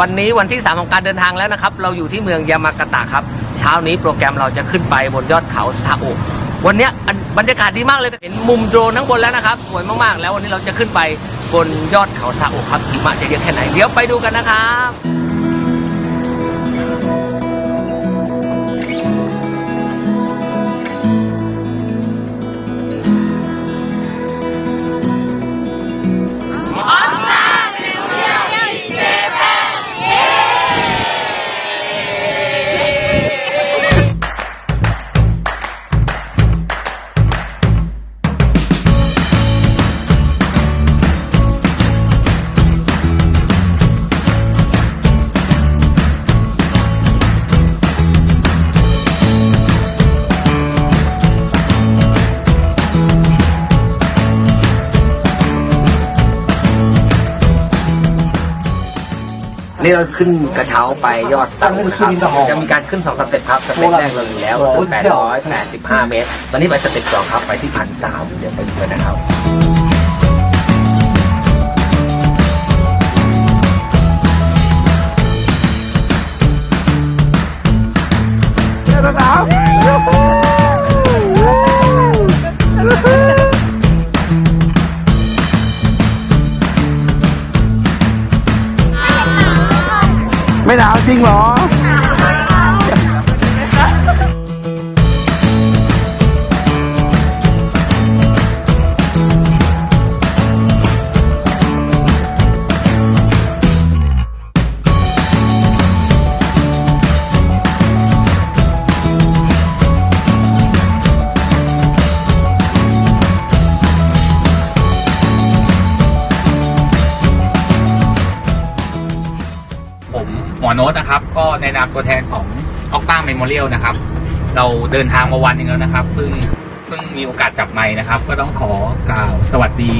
วันนี้วันที่3ของการเดินทางแล้วนะครับ เราอยู่ที่เมืองยามากาตะครับ เช้านี้โปรแกรมเราจะขึ้นไปบนยอดเขาซาโอะวันนี้บรรยากาศดีมากเลยเห็นมุมโดรนทั้งบนแล้วนะครับสวยมากๆ แล้ววันนี้เราจะขึ้นไปบนยอดเขาซาโอะครับหิมะจะเยอะแค่ไหนเดี๋ยวไปดูกันนะครับ นี่เราขึ้นกระเช้าไปยอดตั้งนะครับจะมีการขึ้นสองสเต็ปครับสเต็ปแรกเราอยู่แล้วคือ885เมตร ตอนนี้ไปสเต็ปสองครับไปที่พันสามเดี๋ยวไปดูกันนะครับ ไม่หนาวจริงเหรอ หมอโน้ตนะครับ ก็ในนามตัวแทนของออกต้าเมมโมเรียลนะครับ เราเดินทางมาวันหนึงแล้วนะครับเพิ่งเพิ่งมีโอกาสจับไม้นะครับ ก็ต้องขอกล่าวสวัสดี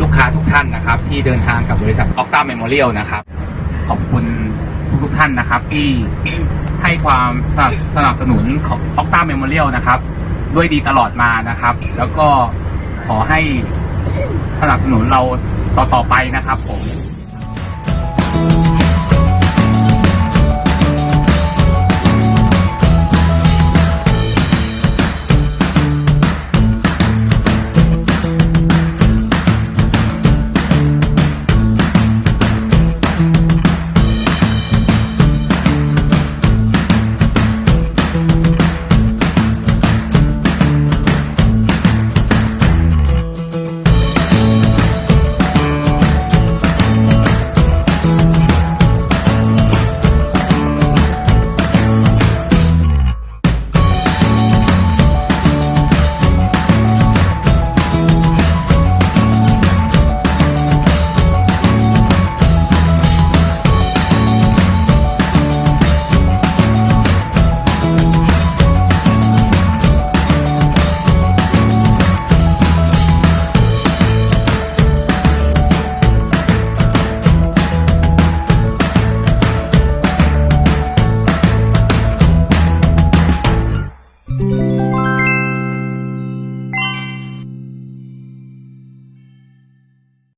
ลูกค้าทุกท่านนะครับ ที่เดินทางกับบริษัทออกต้าเมมโมเรียลนะครับ ขอบคุณทุกท่านนะครับ ที่ให้ความสนับสนับสนุนของออกต้าเมมโมเรียลนะครับ ด้วยดีตลอดมานะครับ แล้วก็ขอให้สนับสนุนเราต่อๆไปนะครับผม